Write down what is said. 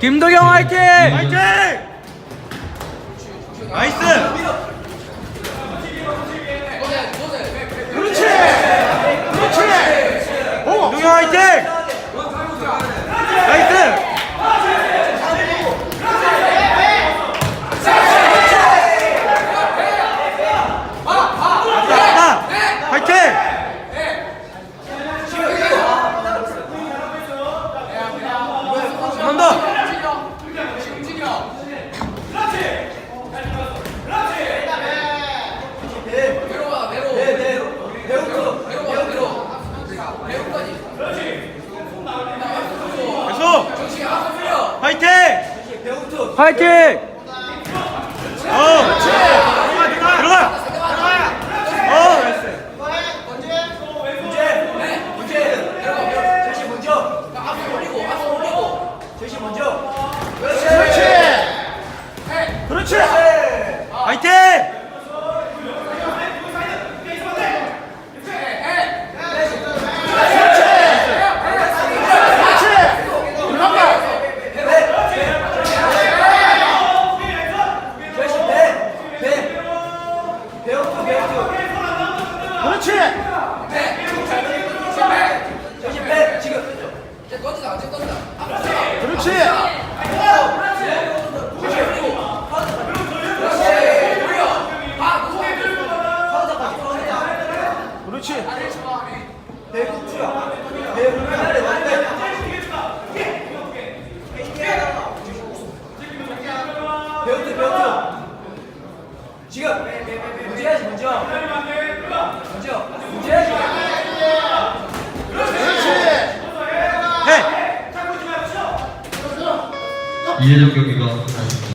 김도경 화이팅! 화이팅! 나이스! 그렇지. 그렇지. 오. 동영 화이팅! 나이스! 왔다! 화이팅! 한 번 더! 계속! 화이팅! 화이팅! 어! 들어가! 들어가! 어! 그렇지. 그렇지. 화이팅! 그렇지. 들어간다. 그렇지. 그렇지. 그렇지. 지금 문제야지 해! 이해적 경기가 끝났습니다.